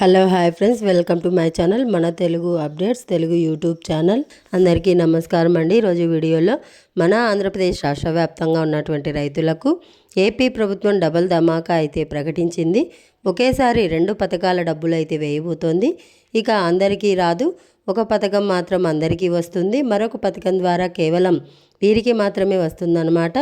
Hello hi friends. Welcome to my channel మన Telugu updates Telugu YouTube channel. అందరికీ నమస్కారం అండి. ఈరోజు వీడియోలో మన ఆంధ్రప్రదేశ్ రాష్ట్ర వ్యాప్తంగా ఉన్నటువంటి రైతులకు ఏపీ ప్రభుత్వం డబల్ ధమాకా అయితే ప్రకటించింది. ఒకేసారి రెండు పథకాల డబ్బులు అయితే వేయబోతోంది. ఇక అందరికీ రాదు. ఒక పథకం మాత్రం అందరికీ వస్తుంది. మరొక పథకం ద్వారా కేవలం వీరికి మాత్రమే వస్తుందన్నమాట.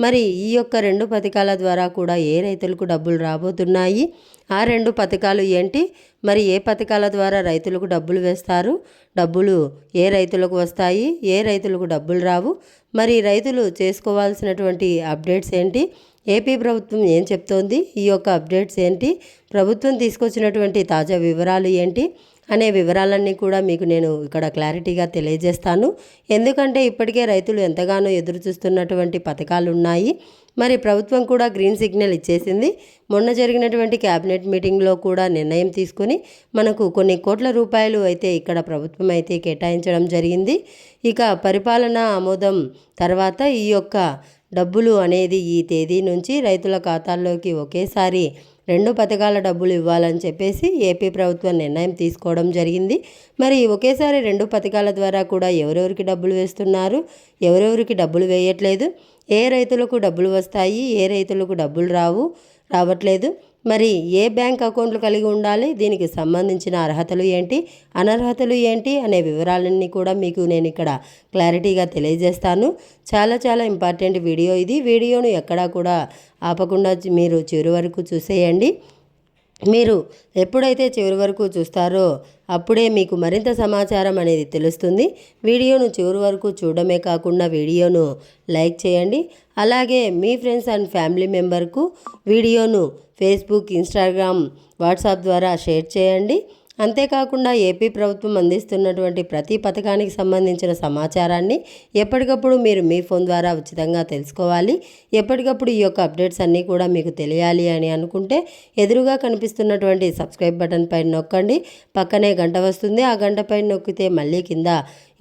మరి ఈ యొక్క రెండు పథకాల ద్వారా కూడా ఏ రైతులకు డబ్బులు రాబోతున్నాయి? ఆ రెండు పథకాలు ఏంటి? మరి ఏ పథకాల ద్వారా రైతులకు డబ్బులు వేస్తారు? డబ్బులు ఏ రైతులకు వస్తాయి? ఏ రైతులకు డబ్బులు రావు? మరి రైతులు చేసుకోవాల్సినటువంటి అప్డేట్స్ ఏంటి? ఏపీ ప్రభుత్వం ఏం చెప్తోంది? ఈ యొక్క అప్డేట్స్ ఏంటి? ప్రభుత్వం తీసుకొచ్చినటువంటి తాజా వివరాలు ఏంటి? అనే వివరాలన్నీ కూడా మీకు నేను ఇక్కడ క్లారిటీగా తెలియజేస్తాను. ఎందుకంటే ఇప్పటికే రైతులు ఎంతగానో ఎదురు చూస్తున్నటువంటి పథకాలు ఉన్నాయి మరి ప్రభుత్వం కూడా గ్రీన్ సిగ్నల్ ఇచ్చేసింది. మొన్న జరిగినటువంటి క్యాబినెట్ మీటింగ్లో కూడా నిర్ణయం తీసుకుని మనకు కొన్ని కోట్ల రూపాయలు అయితే ఇక్కడ ప్రభుత్వం అయితే కేటాయించడం జరిగింది. ఇక పరిపాలన ఆమోదం తర్వాత ఈ యొక్క డబ్బులు అనేది ఈ తేదీ నుంచి రైతుల ఖాతాల్లోకి ఒకేసారి రెండు పథకాల డబ్బులు ఇవ్వాలని చెప్పేసి ఏపీ ప్రభుత్వం నిర్ణయం తీసుకోవడం జరిగింది. మరి ఒకేసారి రెండు పథకాల ద్వారా కూడా ఎవరెవరికి డబ్బులు వేస్తున్నారు? ఎవరెవరికి డబ్బులు వేయట్లేదు? ఏ రైతులకు డబ్బులు వస్తాయి? ఏ రైతులకు డబ్బులు రావు? రావట్లేదు. మరి ఏ బ్యాంక్ అకౌంట్లు కలిగి ఉండాలి? దీనికి సంబంధించిన అర్హతలు ఏంటి? అనర్హతలు ఏంటి? అనే వివరాలన్నీ కూడా మీకు నేను ఇక్కడ క్లారిటీగా తెలియజేస్తాను. చాలా చాలా ఇంపార్టెంట్ వీడియో ఇది. వీడియోను ఎక్కడా కూడా ఆపకుండా మీరు చివరి వరకు చూసేయండి. మీరు ఎప్పుడైతే చివరి వరకు చూస్తారో అప్పుడే మీకు మరింత సమాచారం అనేది తెలుస్తుంది. వీడియోను చివరి వరకు చూడడమే కాకుండా వీడియోను లైక్ చేయండి. అలాగే మీ ఫ్రెండ్స్ అండ్ ఫ్యామిలీ మెంబర్కు వీడియోను ఫేస్బుక్ ఇన్స్టాగ్రామ్ వాట్సాప్ ద్వారా షేర్ చేయండి. అంతేకాకుండా ఏపీ ప్రభుత్వం అందిస్తున్నటువంటి ప్రతి పథకానికి సంబంధించిన సమాచారాన్ని ఎప్పటికప్పుడు మీరు మీ ఫోన్ ద్వారా ఉచితంగా తెలుసుకోవాలి. ఎప్పటికప్పుడు ఈ యొక్క అప్డేట్స్ అన్నీ కూడా మీకు తెలియాలి అని అనుకుంటే ఎదురుగా కనిపిస్తున్నటువంటి సబ్స్క్రైబ్ బటన్ పైన నొక్కండి. పక్కనే గంట వస్తుంది. ఆ గంట పైన నొక్కితే మళ్ళీ కింద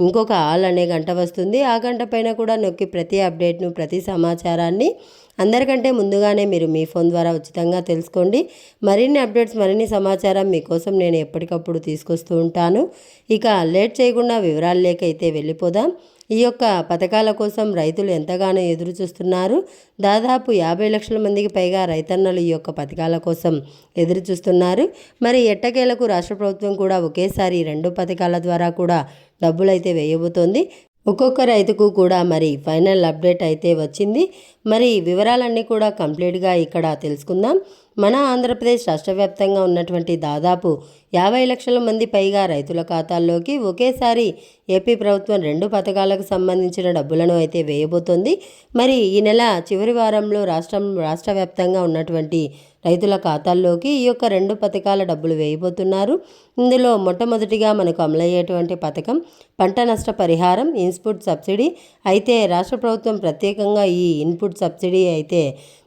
ఇంకొక ఆల్ అనే గంట వస్తుంది. ఆ గంట పైన కూడా నొక్కి ప్రతి అప్డేట్ను ప్రతి సమాచారాన్ని అందరికంటే ముందుగానే మీరు మీ ఫోన్ ద్వారా ఉచితంగా తెలుసుకోండి. మరిన్ని అప్డేట్స్ మరిన్ని సమాచారం మీకోసం నేను ఎప్పటికప్పుడు తీసుకొస్తూ ఉంటాను. ఇక లేట్ చేయకుండా వివరాలు లేకైతే వెళ్ళిపోదాం. ఈ యొక్క పథకాల కోసం రైతులు ఎంతగానో ఎదురు చూస్తున్నారు. దాదాపు యాభై లక్షల మందికి పైగా రైతన్నలు ఈ యొక్క పథకాల కోసం ఎదురు చూస్తున్నారు. మరి ఎట్టకేలకు రాష్ట్ర ప్రభుత్వం కూడా ఒకేసారి రెండు పథకాల ద్వారా కూడా డబ్బులైతే వేయబోతోంది. ఒక్కొక్క రైతుకు కూడా మరి ఫైనల్ అప్డేట్ అయితే వచ్చింది. మరి వివరాలన్నీ కూడా కంప్లీట్గా ఇక్కడ తెలుసుకుందాం. మన ఆంధ్రప్రదేశ్ రాష్ట్ర వ్యాప్తంగా ఉన్నటువంటి దాదాపు యాభై లక్షల మంది పైగా రైతుల ఖాతాల్లోకి ఒకేసారి ఏపీ ప్రభుత్వం రెండు పథకాలకు సంబంధించిన డబ్బులను అయితే వేయబోతోంది. మరి ఈ నెల చివరి వారంలో రాష్ట్రం రాష్ట్ర వ్యాప్తంగా ఉన్నటువంటి రైతుల ఖాతాల్లోకి ఈ యొక్క రెండు పథకాల డబ్బులు వేయబోతున్నారు. ఇందులో మొట్టమొదటిగా మనకు అమలయ్యేటువంటి పథకం పంట నష్ట పరిహారం ఇన్పుట్ సబ్సిడీ. అయితే రాష్ట్ర ప్రభుత్వం ప్రత్యేకంగా ఈ ఇన్పుట్ సబ్సిడీ అయితే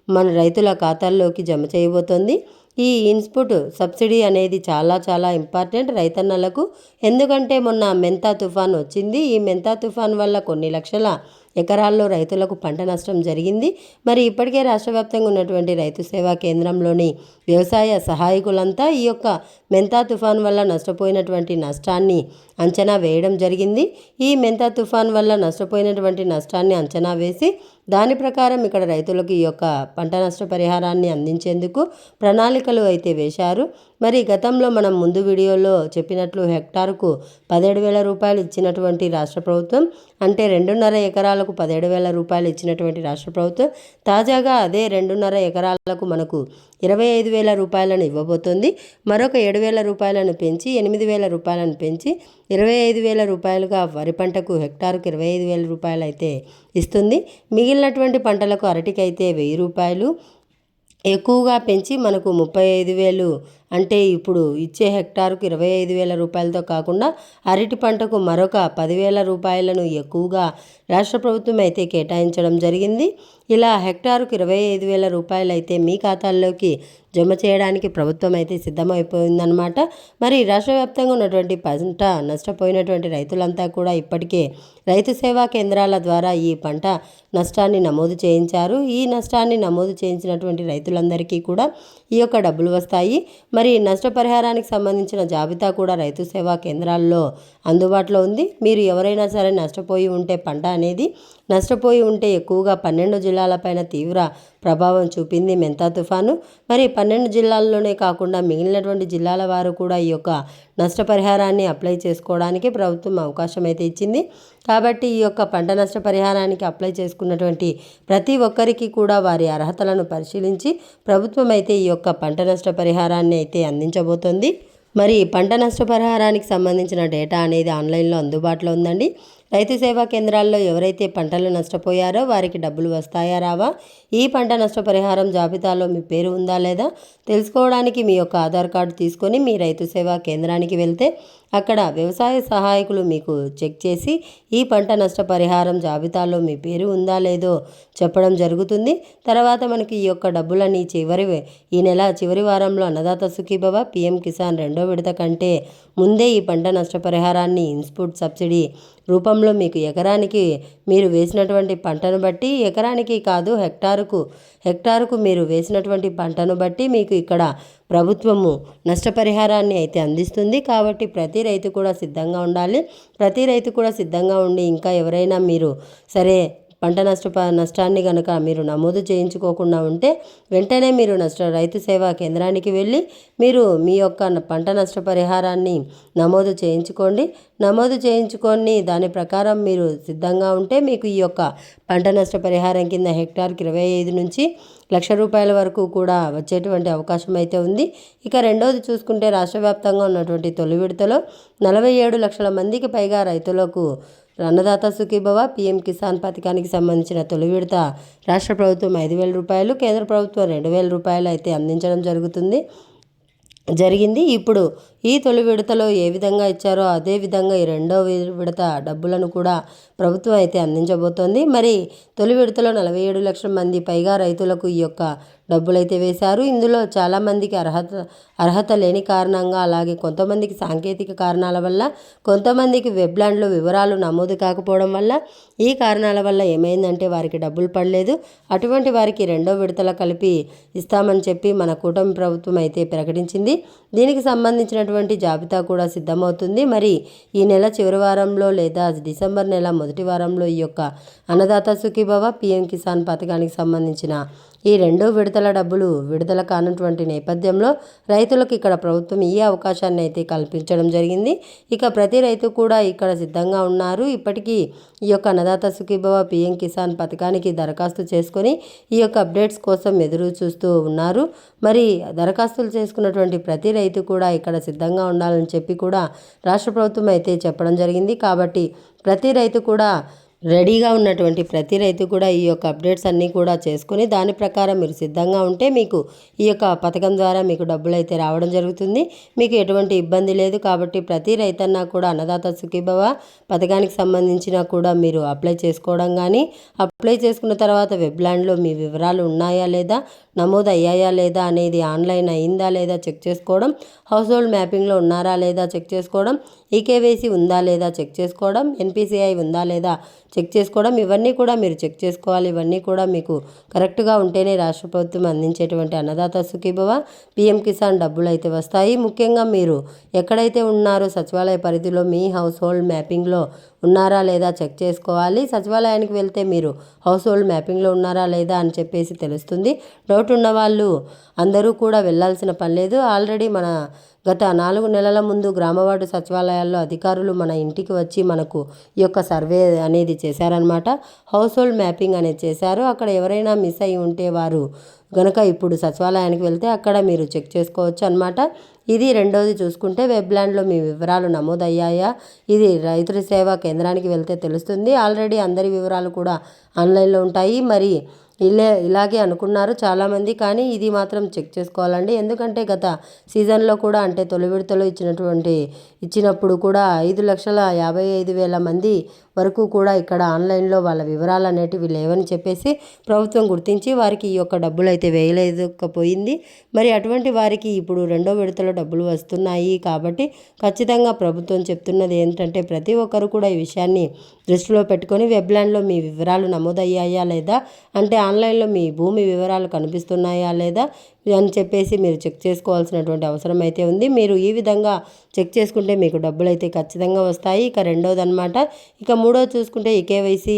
మన రైతుల ఖాతాల్లోకి జమ చేయబోతోంది. ఈ ఇన్పుట్ సబ్సిడీ అనేది చాలా చాలా ఇంపార్టెంట్ రైతన్నలకు. ఎందుకంటే మొన్న మెంతా తుఫాన్ వచ్చింది. ఈ మెంతా తుఫాన్ వల్ల కొన్ని లక్షల ఎకరాల్లో రైతులకు పంట నష్టం జరిగింది. మరి ఇప్పటికే రాష్ట్ర వ్యాప్తంగా ఉన్నటువంటి రైతు సేవా కేంద్రంలోని వ్యవసాయ సహాయకులంతా ఈ యొక్క మెంతా తుఫాన్ వల్ల నష్టపోయినటువంటి నష్టాన్ని అంచనా వేయడం జరిగింది. ఈ మెంతా తుఫాన్ వల్ల నష్టపోయినటువంటి నష్టాన్ని అంచనా వేసి దాని ప్రకారం ఇక్కడ రైతులకు ఈ యొక్క పంట నష్ట పరిహారాన్ని అందించేందుకు ప్రణాళికలు అయితే వేశారు. మరి గతంలో మనం ముందు వీడియోలో చెప్పినట్లు హెక్టార్కు పదిహేడు వేల రూపాయలు ఇచ్చినటువంటి రాష్ట్ర ప్రభుత్వం అంటే రెండున్నర ఎకరాలకు పదిహేడు వేల రూపాయలు ఇచ్చినటువంటి రాష్ట్ర ప్రభుత్వం తాజాగా అదే రెండున్నర ఎకరాలకు మనకు ఇరవై ఐదు వేల రూపాయలను ఇవ్వబోతోంది. మరొక ఏడు వేల రూపాయలను పెంచి ఎనిమిది వేల రూపాయలను పెంచి ఇరవై ఐదు వేల రూపాయలుగా వరి పంటకు హెక్టార్కు ఇరవై ఐదు వేల రూపాయలు అయితే ఇస్తుంది. మిగిలినటువంటి పంటలకు అరటికైతే వెయ్యి రూపాయలు. ఎక్కువగా పెంచి మనకు ముప్పై ఐదు వేలు అంటే ఇప్పుడు ఇచ్చే హెక్టార్కు ఇరవై ఐదు వేల రూపాయలతో కాకుండా అరటి పంటకు మరొక పదివేల రూపాయలను ఎక్కువగా రాష్ట్ర ప్రభుత్వం అయితే కేటాయించడం జరిగింది. ఇలా హెక్టార్కు ఇరవై ఐదు వేల రూపాయలు అయితే మీ ఖాతాల్లోకి జమ చేయడానికి ప్రభుత్వం అయితే సిద్ధమైపోయిందనమాట మరి రాష్ట్ర వ్యాప్తంగా ఉన్నటువంటి పంట నష్టపోయినటువంటి రైతులంతా కూడా ఇప్పటికే రైతు సేవా కేంద్రాల ద్వారా ఈ పంట నష్టాన్ని నమోదు చేయించారు. ఈ నష్టాన్ని నమోదు చేయించినటువంటి రైతులందరికీ కూడా ఈ యొక్క డబ్బులు వస్తాయి. మరి మరి నష్టపరిహారానికి సంబంధించిన జాబితా కూడా రైతు సేవా కేంద్రాల్లో అందుబాటులో ఉంది. మీరు ఎవరైనా సరే నష్టపోయి ఉంటే పంట అనేది నష్టపోయి ఉంటే ఎక్కువగా పన్నెండు జిల్లాలపైన తీవ్ర ప్రభావం చూపింది మెంతా తుఫాను. మరి పన్నెండు జిల్లాల్లోనే కాకుండా మిగిలినటువంటి జిల్లాల వారు కూడా ఈ యొక్క నష్టపరిహారాన్ని అప్లై చేసుకోవడానికి ప్రభుత్వం అవకాశం అయితే ఇచ్చింది. కాబట్టి ఈ యొక్క పంట నష్టపరిహారానికి అప్లై చేసుకున్నటువంటి ప్రతి ఒక్కరికి కూడా వారి అర్హతలను పరిశీలించి ప్రభుత్వం అయితే ఈ యొక్క పంట నష్టపరిహారాన్ని అయితే అందించబోతోంది. మరి పంట నష్టపరిహారానికి సంబంధించిన డేటా అనేది ఆన్లైన్లో అందుబాటులో ఉందండి. రైతు సేవా కేంద్రాల్లో ఎవరైతే పంటలు నష్టపోయారో వారికి డబ్బులు వస్తాయా రావా? ఈ పంట నష్టపరిహారం జాబితాలో మీ పేరు ఉందా లేదా? తెలుసుకోవడానికి మీ యొక్క ఆధార్ కార్డు తీసుకొని మీ రైతు సేవా కేంద్రానికి వెళ్తే అక్కడ వ్యవసాయ సహాయకులు మీకు చెక్ చేసి ఈ పంట నష్టపరిహారం జాబితాలో మీ పేరు ఉందా లేదో చెప్పడం జరుగుతుంది. తర్వాత మనకి ఈ యొక్క డబ్బులని చివరి ఈ నెల చివరి వారంలో అన్నదాత సుఖీబాబా పిఎం కిసాన్ రెండో విడత కంటే ముందే ఈ పంట నష్టపరిహారాన్ని ఇన్స్పుట్ సబ్సిడీ రూపంలో మీకు ఎకరానికి మీరు వేసినటువంటి పంటను బట్టి ఎకరానికి కాదు హెక్టారుకు హెక్టారుకు మీరు వేసినటువంటి పంటను బట్టి మీకు ఇక్కడ ప్రభుత్వము నష్టపరిహారాన్ని అయితే అందిస్తుంది. కాబట్టి ప్రతి రైతు కూడా సిద్ధంగా ఉండాలి. ప్రతి రైతు కూడా సిద్ధంగా ఉండి ఇంకా ఎవరైనా మీరు సరే పంట నష్ట నష్టాన్ని కనుక మీరు నమోదు చేయించుకోకుండా ఉంటే వెంటనే మీరు నష్ట రైతు సేవా కేంద్రానికి వెళ్ళి మీరు మీ యొక్క పంట నష్టపరిహారాన్ని నమోదు చేయించుకోండి. నమోదు చేయించుకొని దాని ప్రకారం మీరు సిద్ధంగా ఉంటే మీకు ఈ యొక్క పంట నష్టపరిహారం కింద హెక్టార్కి ఇరవై ఐదు నుంచి లక్ష రూపాయల వరకు కూడా వచ్చేటువంటి అవకాశం అయితే ఉంది. ఇక రెండవది చూసుకుంటే రాష్ట్ర వ్యాప్తంగా ఉన్నటువంటి తొలి విడతలో నలభై ఏడు లక్షల మందికి పైగా రైతులకు అన్నదాత సుఖీభవ పీఎం కిసాన్ పథకానికి సంబంధించిన తొలి విడత. రాష్ట్ర ప్రభుత్వం ఐదు వేల రూపాయలు కేంద్ర ప్రభుత్వం రెండు వేల రూపాయలు అయితే అందించడం జరుగుతుంది. జరిగింది. ఇప్పుడు ఈ తొలి విడతలో ఏ విధంగా ఇచ్చారో అదే విధంగా ఈ రెండో విడత డబ్బులను కూడా ప్రభుత్వం అయితే అందించబోతోంది. మరి తొలి విడతలో నలభై ఏడు లక్షల మంది పైగా రైతులకు ఈ యొక్క డబ్బులైతే వేశారు. ఇందులో చాలామందికి అర్హత అర్హత లేని కారణంగా అలాగే కొంతమందికి సాంకేతిక కారణాల వల్ల కొంతమందికి వెబ్లాండ్లో వివరాలు నమోదు కాకపోవడం వల్ల ఈ కారణాల వల్ల ఏమైందంటే వారికి డబ్బులు పడలేదు. అటువంటి వారికి రెండో విడతల కలిపి ఇస్తామని చెప్పి మన కూటమి ప్రభుత్వం అయితే ప్రకటించింది. దీనికి సంబంధించినటువంటి జాబితా కూడా సిద్ధమవుతుంది. మరి ఈ నెల చివరి వారంలో లేదా డిసెంబర్ నెల మొదటి వారంలో ఈ యొక్క అన్నదాత సుఖీభవ పిఎం కిసాన్ పథకానికి సంబంధించిన ఈ రెండో విడతల డబ్బులు విడుదల కానటువంటి నేపథ్యంలో రైతులకు ఇక్కడ ప్రభుత్వం ఈ అవకాశాన్ని అయితే కల్పించడం జరిగింది. ఇక ప్రతి రైతు కూడా ఇక్కడ సిద్ధంగా ఉన్నారు. ఇప్పటికీ ఈ యొక్క అన్నదాత సుఖీభవ పిఎం కిసాన్ పథకానికి దరఖాస్తు చేసుకొని ఈ యొక్క అప్డేట్స్ కోసం ఎదురు చూస్తూ ఉన్నారు. మరి దరఖాస్తులు చేసుకున్నటువంటి ప్రతి రైతు కూడా ఇక్కడ సిద్ధంగా ఉండాలని చెప్పి కూడా రాష్ట్ర ప్రభుత్వం అయితే చెప్పడం జరిగింది. కాబట్టి ప్రతి రైతు కూడా రెడీగా ఉన్నటువంటి ప్రతి రైతు కూడా ఈ యొక్క అప్డేట్స్ అన్నీ కూడా చేసుకుని దాని ప్రకారం మీరు సిద్ధంగా ఉంటే మీకు ఈ యొక్క పథకం ద్వారా మీకు డబ్బులు అయితే రావడం జరుగుతుంది. మీకు ఎటువంటి ఇబ్బంది లేదు కాబట్టి ప్రతి రైతన్నా కూడా అన్నదాత సుఖీభవ పథకానికి సంబంధించిన కూడా మీరు అప్లై చేసుకోవడం కానీ అప్లై చేసుకున్న తర్వాత వెబ్లాండ్లో మీ వివరాలు ఉన్నాయా లేదా నమోదు అయ్యాయా లేదా అనేది ఆన్లైన్ అయిందా లేదా చెక్ చేసుకోవడం హౌస్ హోల్డ్ మ్యాపింగ్లో ఉన్నారా లేదా చెక్ చేసుకోవడం ఈకేవైసీ ఉందా లేదా చెక్ చేసుకోవడం ఎన్పిసిఐ ఉందా లేదా చెక్ చేసుకోవడం ఇవన్నీ కూడా మీరు చెక్ చేసుకోవాలి. ఇవన్నీ కూడా మీకు కరెక్ట్గా ఉంటేనే రాష్ట్ర ప్రభుత్వం అందించేటువంటి అన్నదాత సుఖీభవ పిఎం కిసాన్ డబ్బులు అయితే వస్తాయి. ముఖ్యంగా మీరు ఎక్కడైతే ఉన్నారో సచివాలయ పరిధిలో మీ హౌస్ హోల్డ్ మ్యాపింగ్లో ఉన్నారా లేదా చెక్ చేసుకోవాలి. సచివాలయానికి వెళ్తే మీరు హౌస్ హోల్డ్ మ్యాపింగ్లో ఉన్నారా లేదా అని చెప్పేసి తెలుస్తుంది. డౌట్ ఉన్నవాళ్ళు అందరూ కూడా వెళ్ళాల్సిన పని లేదు ఆల్రెడీ మన గత నాలుగు నెలల ముందు గ్రామవార్డు సచివాలయాల్లో అధికారులు మన ఇంటికి వచ్చి మనకు ఈ యొక్క సర్వే అనేది చేశారనమాట హౌస్ హోల్డ్ మ్యాపింగ్ అనేది చేశారు. అక్కడ ఎవరైనా మిస్ అయి ఉంటే వారు గనక ఇప్పుడు సచివాలయానికి వెళ్తే అక్కడ మీరు చెక్ చేసుకోవచ్చు అనమాట ఇది రెండోది చూసుకుంటే వెబ్లాండ్లో మీ వివరాలు నమోదయ్యాయా? ఇది రైతుల సేవా కేంద్రానికి వెళ్తే తెలుస్తుంది. ఆల్రెడీ అందరి వివరాలు కూడా ఆన్లైన్లో ఉంటాయి. మరి ఇలా ఇలాగే అనుకున్నారు చాలామంది కానీ ఇది మాత్రం చెక్ చేసుకోవాలండి. ఎందుకంటే గత సీజన్లో కూడా అంటే తొలి విడతలో ఇచ్చినటువంటి ఇచ్చినప్పుడు కూడా ఐదు లక్షల యాభై ఐదు వేల మంది వరకు కూడా ఇక్కడ ఆన్లైన్లో వాళ్ళ వివరాలు అనేటివి లేవని చెప్పేసి ప్రభుత్వం గుర్తించి వారికి ఈ యొక్క డబ్బులు అయితే వేయలేకపోయింది. మరి అటువంటి వారికి ఇప్పుడు రెండో విడతలో డబ్బులు వస్తున్నాయి కాబట్టి ఖచ్చితంగా ప్రభుత్వం చెప్తున్నది ఏంటంటే ప్రతి ఒక్కరు కూడా ఈ విషయాన్ని దృష్టిలో పెట్టుకొని వెబ్లాండ్లో మీ వివరాలు నమోదయ్యాయా లేదా? అంటే ఆన్లైన్లో మీ భూమి వివరాలు కనిపిస్తున్నాయా లేదా అని చెప్పేసి మీరు చెక్ చేసుకోవాల్సినటువంటి అవసరం అయితే ఉంది. మీరు ఈ విధంగా చెక్ చేసుకుంటే మీకు డబ్బులు అయితే ఖచ్చితంగా వస్తాయి. ఇక రెండవది అనమాట ఇక మూడో చూసుకుంటే ఈ కేవైసీ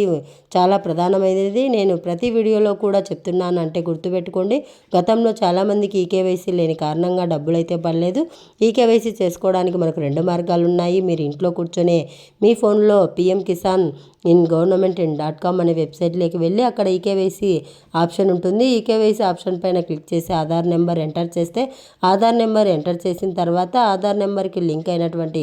చాలా ప్రధానమైనది. నేను ప్రతి వీడియోలో కూడా చెప్తున్నాను అంటే గుర్తుపెట్టుకోండి. గతంలో చాలామందికి ఈ కేవైసీ లేని కారణంగా డబ్బులు అయితే పడలేదు. ఈ కేవైసీ చేసుకోవడానికి మనకు రెండు మార్గాలు ఉన్నాయి మీరు ఇంట్లో కూర్చొని మీ ఫోన్లో PM Kisan in government in dot com అనే వెబ్సైట్లోకి వెళ్ళి అక్కడ ఈకేవైసీ ఆప్షన్ ఉంటుంది. ఈకేవైసీ ఆప్షన్ పైన క్లిక్ చేసి ఆధార్ నెంబర్ ఎంటర్ చేస్తే ఆధార్ నెంబర్ ఎంటర్ చేసిన తర్వాత ఆధార్ నెంబర్కి లింక్ అయినటువంటి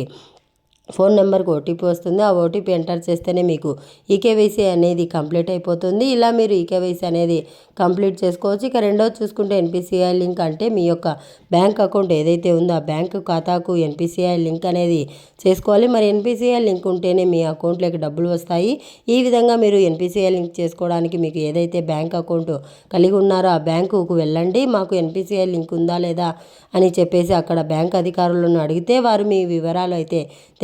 ఫోన్ నెంబర్కి ఓటీపీ వస్తుంది. ఆ ఓటీపీ ఎంటర్ చేస్తేనే మీకు ఈకేవైసీ అనేది కంప్లీట్ అయిపోతుంది. ఇలా మీరు ఈకేవైసీ అనేది కంప్లీట్ చేసుకోవచ్చు. ఇక రెండోది చూసుకుంటే ఎన్పిసిఐ లింక్ అంటే మీ యొక్క బ్యాంక్ అకౌంట్ ఏదైతే ఉందో ఆ బ్యాంక్ ఖాతాకు ఎన్పిసిఐ లింక్ అనేది చేసుకోవాలి. మరి ఎన్పిసిఐ లింక్ ఉంటేనే మీ అకౌంట్లోకి డబ్బులు వస్తాయి. ఈ విధంగా మీరు ఎన్పిసిఐ లింక్ చేసుకోవడానికి మీకు ఏదైతే బ్యాంక్ అకౌంట్ కలిగి ఉన్నారో ఆ బ్యాంకుకు వెళ్ళండి. మాకు ఎన్పిసిఐ లింక్ ఉందా లేదా అని చెప్పేసి అక్కడ బ్యాంక్ అధికారులను అడిగితే వారు మీ వివరాలు అయితే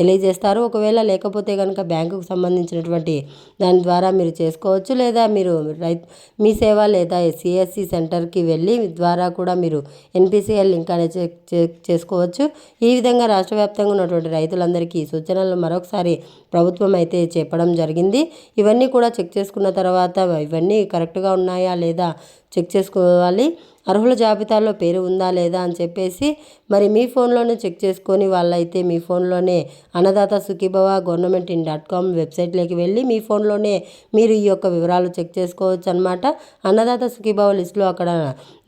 తెలియజేస్తారు. ఒకవేళ లేకపోతే కనుక బ్యాంకుకు సంబంధించినటువంటి దాని ద్వారా మీరు చేసుకోవచ్చు. లేదా మీరు రైతు మీ సేవ లేదా సిఎస్సి సెంటర్కి వెళ్ళి ద్వారా కూడా మీరు ఎన్పిసిఎల్ లింక్ అనేది చెక్ చెక్ చేసుకోవచ్చు. ఈ విధంగా రాష్ట్ర వ్యాప్తంగా ఉన్నటువంటి రైతులందరికీ సూచనలు మరొకసారి ప్రభుత్వం అయితే చెప్పడం జరిగింది. ఇవన్నీ కూడా చెక్ చేసుకున్న తర్వాత ఇవన్నీ కరెక్ట్గా ఉన్నాయా లేదా చెక్ చేసుకోవాలి. అర్హుల జాబితాలో పేరు ఉందా లేదా అని చెప్పేసి మరి మీ ఫోన్లోనే చెక్ చేసుకొని వాళ్ళైతే మీ ఫోన్లోనే Annadata Sukhibhava government in dot com వెబ్సైట్లోకి వెళ్ళి మీ ఫోన్లోనే మీరు ఈ యొక్క వివరాలు చెక్ చేసుకోవచ్చు అనమాట అన్నదాత సుఖీభవ లిస్టులో అక్కడ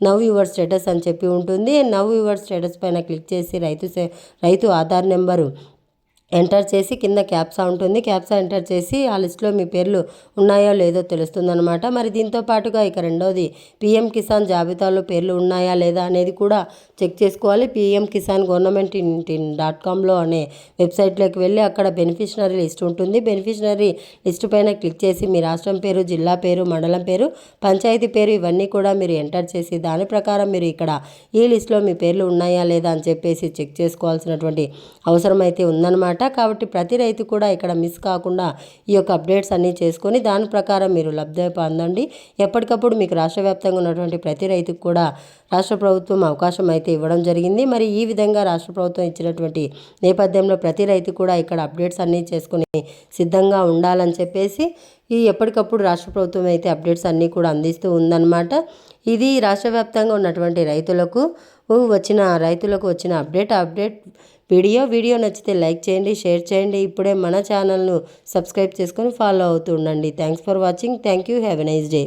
నవ్ యువర్ స్టేటస్ అని చెప్పి ఉంటుంది. నవ్ యువర్ స్టేటస్ పైన క్లిక్ చేసి రైతు రైతు ఆధార్ నెంబరు ఎంటర్ చేసి కింద క్యాప్సా ఉంటుంది. క్యాప్సా ఎంటర్ చేసి ఆ లిస్ట్లో మీ పేర్లు ఉన్నాయో లేదో తెలుస్తుందన్నమాట. మరి దీంతో పాటుగా ఇక రెండవది పిఎం కిసాన్ జాబితాలో పేర్లు ఉన్నాయా లేదా అనేది కూడా చెక్ చేసుకోవాలి. PM Kisan government in dot కామ్లో అనే వెబ్సైట్లోకి వెళ్ళి అక్కడ బెనిఫిషనరీ లిస్ట్ ఉంటుంది. బెనిఫిషనరీ లిస్ట్ పైన క్లిక్ చేసి మీ రాష్ట్రం పేరు జిల్లా పేరు మండలం పేరు పంచాయతీ పేరు ఇవన్నీ కూడా మీరు ఎంటర్ చేసి దాని ప్రకారం మీరు ఇక్కడ ఈ లిస్ట్లో మీ పేర్లు ఉన్నాయా లేదా అని చెప్పేసి చెక్ చేసుకోవాల్సినటువంటి అవసరం అయితే ఉందన్నమాట. కాబట్టి ప్రతి రైతు కూడా ఇక్కడ మిస్ కాకుండా ఈ యొక్క అప్డేట్స్ అన్నీ చేసుకొని దాని ప్రకారం మీరు లబ్ధి పొందండి. ఎప్పటికప్పుడు మీకు రాష్ట్ర వ్యాప్తంగా ఉన్నటువంటి ప్రతి రైతుకు కూడా రాష్ట్ర ప్రభుత్వం అవకాశం అయితే ఇవ్వడం జరిగింది. మరి ఈ విధంగా రాష్ట్ర ప్రభుత్వం ఇచ్చినటువంటి నేపథ్యంలో ప్రతి రైతు కూడా ఇక్కడ అప్డేట్స్ అన్నీ చేసుకుని సిద్ధంగా ఉండాలని చెప్పేసి ఈ ఎప్పటికప్పుడు రాష్ట్ర ప్రభుత్వం అయితే అప్డేట్స్ అన్నీ కూడా అందిస్తూ ఉందన్నమాట. ఇది రాష్ట్ర వ్యాప్తంగా ఉన్నటువంటి రైతులకు వచ్చిన రైతులకు వచ్చిన అప్డేట్. అప్డేట్ వీడియో వీడియో నచ్చితే లైక్ చేయండి షేర్ చేయండి. ఇప్పుడే మన ఛానల్ను సబ్స్క్రైబ్ చేసుకొని follow అవుతుండండి thanks for watching. Thank you. Have a nice day.